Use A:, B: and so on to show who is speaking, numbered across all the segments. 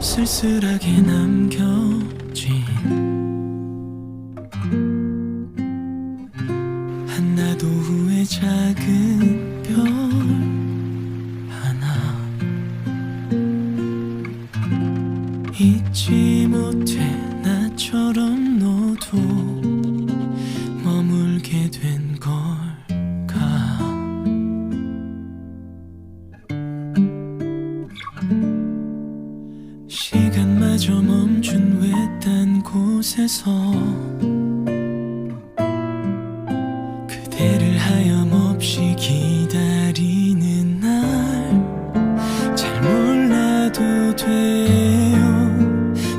A: 쓸쓸하게 남겨진 한나도 후의 작은 별 하나 잊지 못해 나처럼 너도 시간마저 멈춘 외딴 곳에서 그대를 하염없이 기다리는 날. 잘 몰라도 돼요.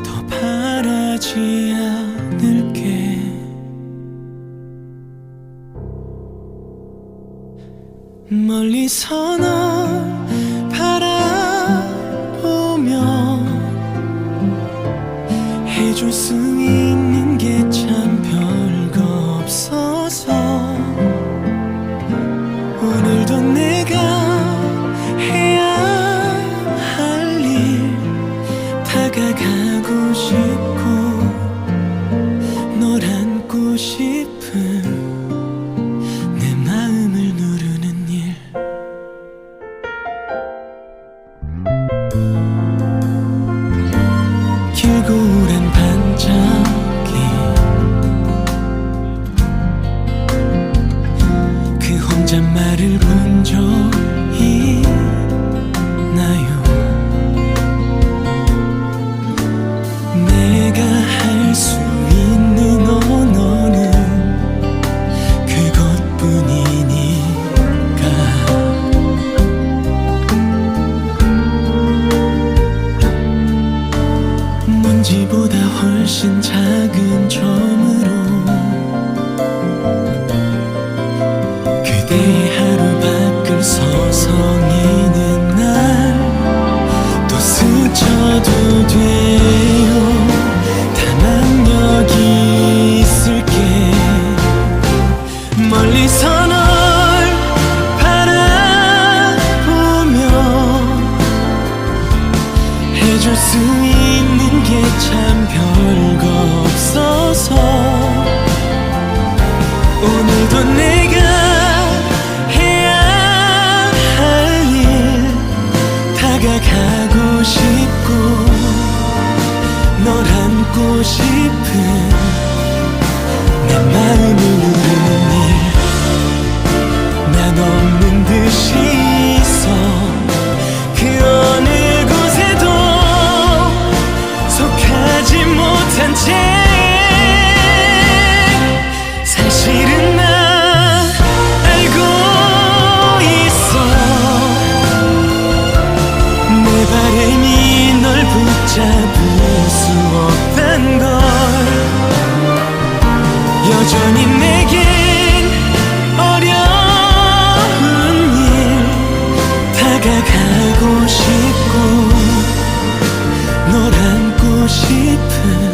A: 더 바라지 않을게. 멀리서 널 해줄 수 있는 게 참 별거 없어서. 오늘도 내가 해야 할 일 다가가고 싶고 그 혼잣말을 본 적이 나요? 내가 할 수 있는 언어는 그것뿐이니까. 먼지보다 훨씬 작은 점으 수 있는 게 참 별거 없어서 오늘도 내가 해야 할 일 다가가고 싶고 널 안고 싶은 싶은